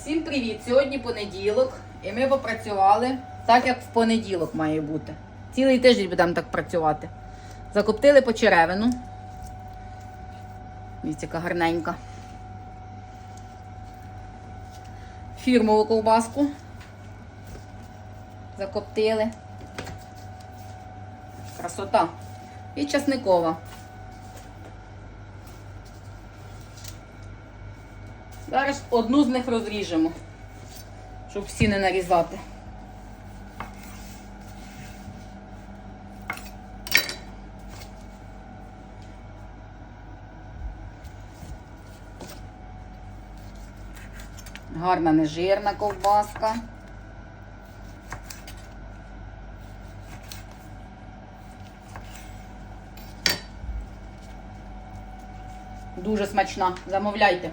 Всім привіт! Сьогодні понеділок, і ми попрацювали так, як в понеділок має бути. Цілий тиждень будемо так працювати. Закоптили по черевину. Дивіться, яка гарненька. Фірмову ковбаску. Закоптили. Красота. І часникова. Зараз одну з них розріжемо, щоб всі не нарізати. Гарна нежирна ковбаска. Дуже смачна. Замовляйте.